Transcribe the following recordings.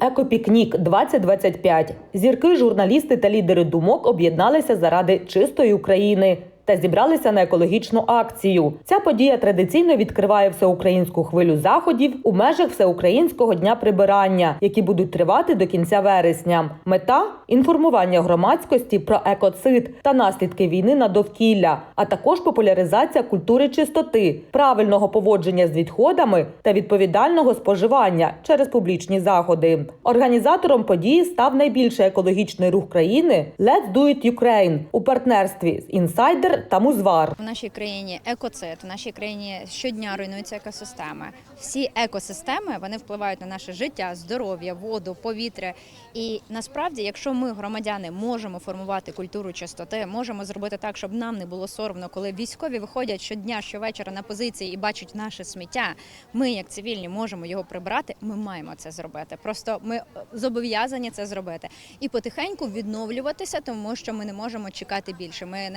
Екопікнік 2025 Зірки, журналісти та лідери думок об'єдналися заради чистої України. Та зібралися на екологічну акцію. Ця подія традиційно відкриває всеукраїнську хвилю заходів у межах всеукраїнського дня прибирання, які будуть тривати до кінця вересня. Мета інформування громадськості про екоцид та наслідки війни на довкілля, а також популяризація культури чистоти, правильного поводження з відходами та відповідального споживання через публічні заходи. Організатором події став найбільший екологічний рух країни Let's Do It Ukraine у партнерстві з Insider та Музвар. В нашій країні екоцид, в нашій країні щодня руйнуються екосистеми. Всі екосистеми вони впливають на наше життя, здоров'я, воду, повітря. І насправді, якщо ми, громадяни, можемо формувати культуру чистоти, можемо зробити так, щоб нам не було соромно, коли військові виходять щодня, щовечора на позиції і бачать наше сміття. Ми, як цивільні, можемо його прибрати. Ми маємо це зробити. Просто ми зобов'язані це зробити і потихеньку відновлюватися, тому що ми не можемо чекати більше. Ми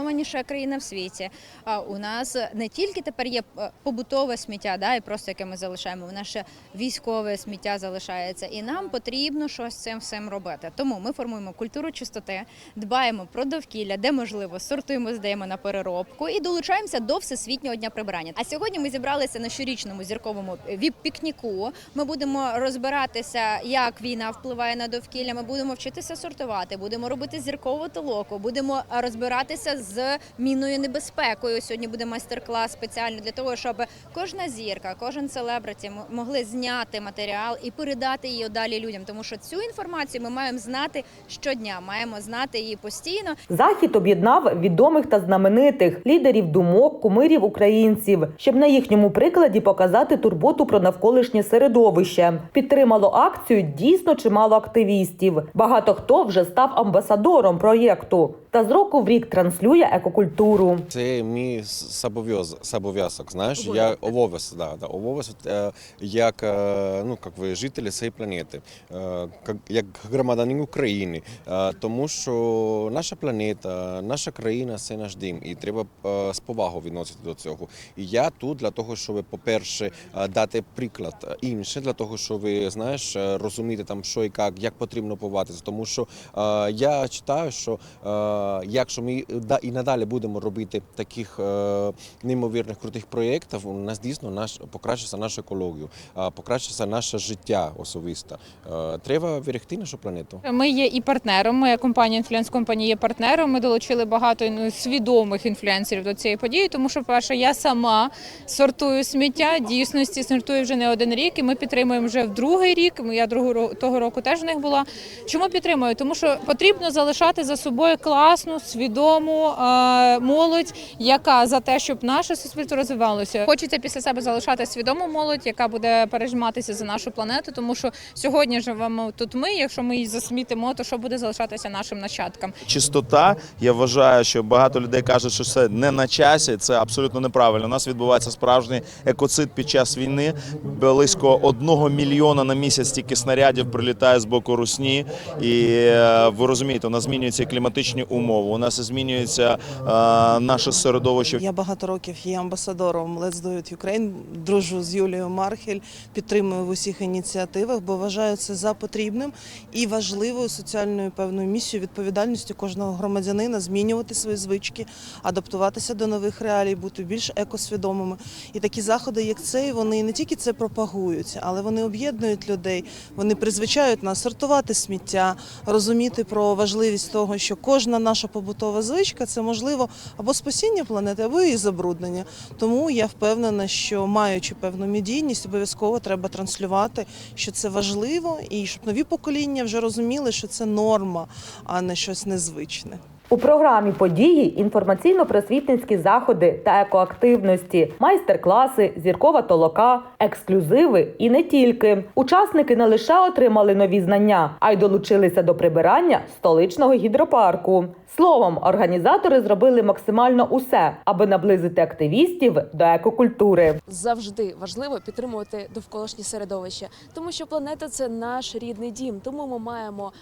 найзамінованіша країна в світі. А у нас не тільки тепер є е, побутове сміття, да, і просто яке ми залишаємо, у нас ще військове сміття залишається, і нам потрібно щось з цим всім робити. Тому ми формуємо культуру чистоти, дбаємо про довкілля, де можливо сортуємо, здаємо на переробку і долучаємося до всесвітнього дня прибирання. А сьогодні ми зібралися на щорічному зірковому віп-пікніку. Ми будемо розбиратися, як війна впливає на довкілля. Ми будемо вчитися сортувати, будемо робити зіркову толоку, будемо розбиратися з мінною небезпекою. Сьогодні буде майстер-клас спеціально для того, щоб кожна зірка, кожен селебриті могли зняти матеріал і передати її далі людям. Тому що цю інформацію ми маємо знати щодня, маємо знати її постійно. Захід об'єднав відомих та знаменитих лідерів думок, кумирів українців, щоб на їхньому прикладі показати турботу про навколишнє середовище. Підтримало акцію дійсно чимало активістів. Багато хто вже став амбасадором проєкту та з року в рік транслює екокультуру. Це мій сабов'яз- обов'язок, знаєш, я обов'язок, да, да, обов'язок е, як, е, ну, як ви жителі цієї планети, е, як, громадянин України, Е, тому що наша планета, наша країна це наш дім, і треба е, з повагою відносити до цього. І я тут для того, щоб, по-перше, е, дати приклад іншим, для того, щоб ви знаєш, розуміти там, що і як, як потрібно поводитися. Тому що е, я читаю, що е, якщо ми да- і надалі будемо робити таких е, неймовірних крутих проєктів, у нас дійсно наш покращиться нашу екологію, е, покращиться наше життя особисте. Е, треба берегти нашу планету. Ми є і партнером. Моя компанія інфлюенс компанія є партнером. Ми долучили багато ну, свідомих інфлюенсерів до цієї події, тому що, перше, я сама сортую сміття. Дійсності сортую вже не один рік, і ми підтримуємо вже в другий рік. Я другого того року теж в них була. Чому підтримую? Тому що потрібно залишати за собою класну, свідому е, молодь, яка за те, щоб наше суспільство розвивалося. Хочеться після себе залишати свідому молодь, яка буде пережиматися за нашу планету, тому що сьогодні живемо тут ми. Якщо ми її засмітимо, то що буде залишатися нашим нащадкам? чистота. Я вважаю, що багато людей кажуть, що це не на часі. Це абсолютно неправильно. У нас відбувається справжній екоцид під час війни. Близько одного мільйона на місяць тільки снарядів прилітає з боку русні. І е, ви розумієте, у нас змінюються кліматичні умови. У нас змінюється е, наше середовище. Я багато років є амбасадором Let's Do It Ukraine, дружу з Юлією Мархель, підтримую в усіх ініціативах, бо вважаю це за потрібним і важливою соціальною певною місією, відповідальністю кожного громадянина змінювати свої звички, адаптуватися до нових реалій, бути більш екосвідомими. І такі заходи, як цей, вони не тільки це пропагують, але вони об'єднують людей, вони призвичають нас сортувати сміття, розуміти про важливість того, що кожна наша побутова звичка це можливо або спасіння планети, або її забруднення. Тому я впевнена, що маючи певну медійність, обов'язково треба транслювати, що це важливо, і щоб нові покоління вже розуміли, що це норма, а не щось незвичне. У програмі події інформаційно-просвітницькі заходи та екоактивності, майстер-класи, зіркова толока, ексклюзиви і не тільки. Учасники не лише отримали нові знання, а й долучилися до прибирання столичного гідропарку. Словом, організатори зробили максимально усе, аби наблизити активістів до екокультури. завжди важливо підтримувати довколишнє середовище, тому що планета це наш рідний дім. Тому ми маємо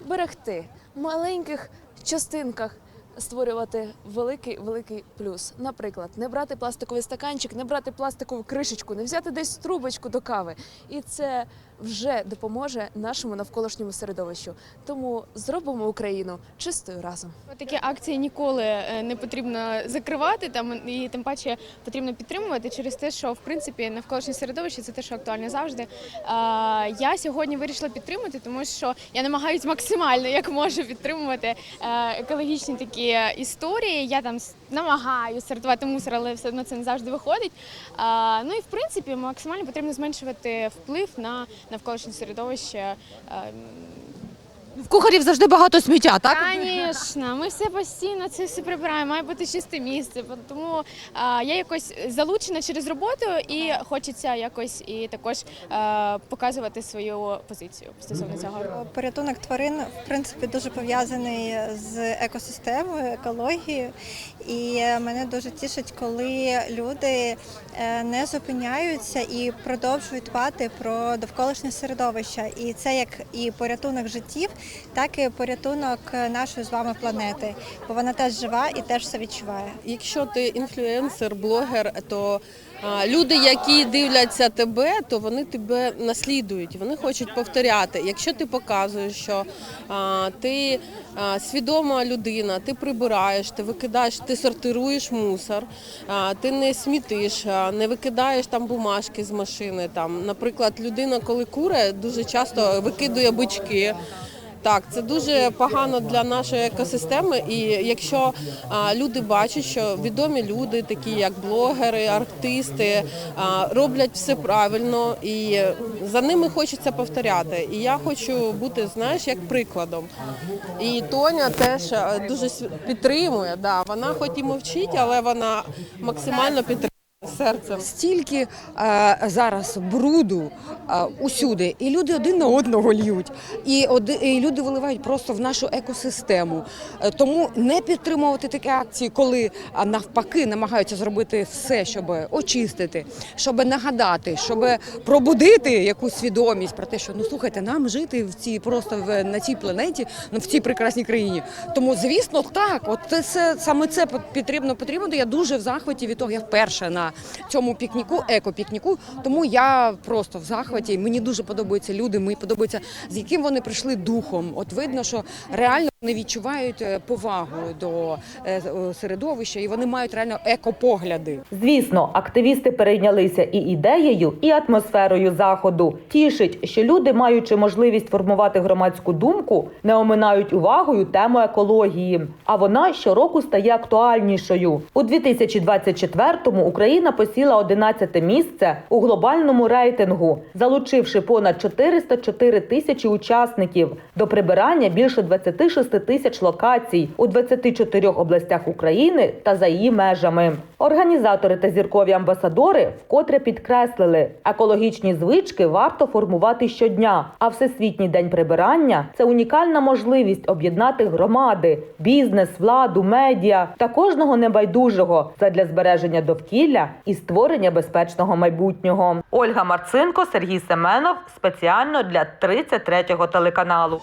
берегти маленьких частинках створювати великий великий плюс. Наприклад, не брати пластиковий стаканчик, не брати пластикову кришечку, не взяти десь трубочку до кави. І це вже допоможе нашому навколишньому середовищу. Тому зробимо Україну чистою разом. Такі акції ніколи е, не потрібно закривати там і тим паче потрібно підтримувати через те, що в принципі навколишнє середовище це те, що актуально завжди. Я сьогодні вирішила підтримати, тому що я намагаюся максимально як можу підтримувати е, екологічні такі історії. Я там намагаюся сортувати мусор, але все одно це не завжди виходить. Ну і в принципі максимально потрібно зменшувати вплив на навколишнє середовище. В кухарів завжди багато сміття, так? Звісно, ми все постійно це все прибираємо, має бути чисте місце. Тому а, я якось залучена через роботу і хочеться якось і також а, показувати свою позицію стосовно цього. Порятунок тварин в принципі дуже пов'язаний з екосистемою, екологією. І мене дуже тішить, коли люди е, не зупиняються і продовжують дбати про довколишнє середовище. І це як і порятунок життів, так і порятунок нашої з вами планети, бо вона теж жива і теж все відчуває. Якщо ти інфлюенсер, блогер, то люди, які дивляться тебе, то вони тебе наслідують, вони хочуть повторяти. Якщо ти показуєш, що ти свідома людина, ти прибираєш, ти викидаєш, ти сортируєш мусор, ти не смітиш, не викидаєш там бумажки з машини. Там, наприклад, людина, коли куре, дуже часто викидує бички. Так, це дуже погано для нашої екосистеми. І якщо люди бачать, що відомі люди, такі як блогери, артисти, роблять все правильно, і за ними хочеться повторяти. І я хочу бути, знаєш, як прикладом. І Тоня теж дуже підтримує. Да, вона хоч і мовчить, але вона максимально підтримує серцем. Стільки е, зараз бруду е, усюди, і люди один на одного льють, і, оди- і люди виливають просто в нашу екосистему. Е, тому не підтримувати такі акції, коли а, навпаки намагаються зробити все, щоб очистити, щоб нагадати, щоб пробудити якусь свідомість про те, що ну слухайте, нам жити в цій просто в, на цій планеті, ну, в цій прекрасній країні. Тому, звісно, так, от це саме це потрібно потрібно. Я дуже в захваті від того. Я вперше на цьому пікніку, екопікніку. Тому я просто в захваті. Мені дуже подобаються люди. Мені подобається з яким вони прийшли духом. От видно, що реально вони відчувають е, повагу до е, середовища, і вони мають реально екопогляди. Звісно, активісти перейнялися і ідеєю, і атмосферою заходу. Тішить, що люди, маючи можливість формувати громадську думку, не оминають увагою тему екології. А вона щороку стає актуальнішою. У 2024-му Україна посіла 11 місце у глобальному рейтингу, залучивши понад 404 тисячі учасників до прибирання більше 26 тисяч локацій у 24 областях України та за її межами. Організатори та зіркові амбасадори вкотре підкреслили, екологічні звички варто формувати щодня. А Всесвітній день прибирання це унікальна можливість об'єднати громади, бізнес, владу, медіа та кожного небайдужого задля збереження довкілля і створення безпечного майбутнього. Ольга Марцинко, Сергій Семенов спеціально для 33-го телеканалу.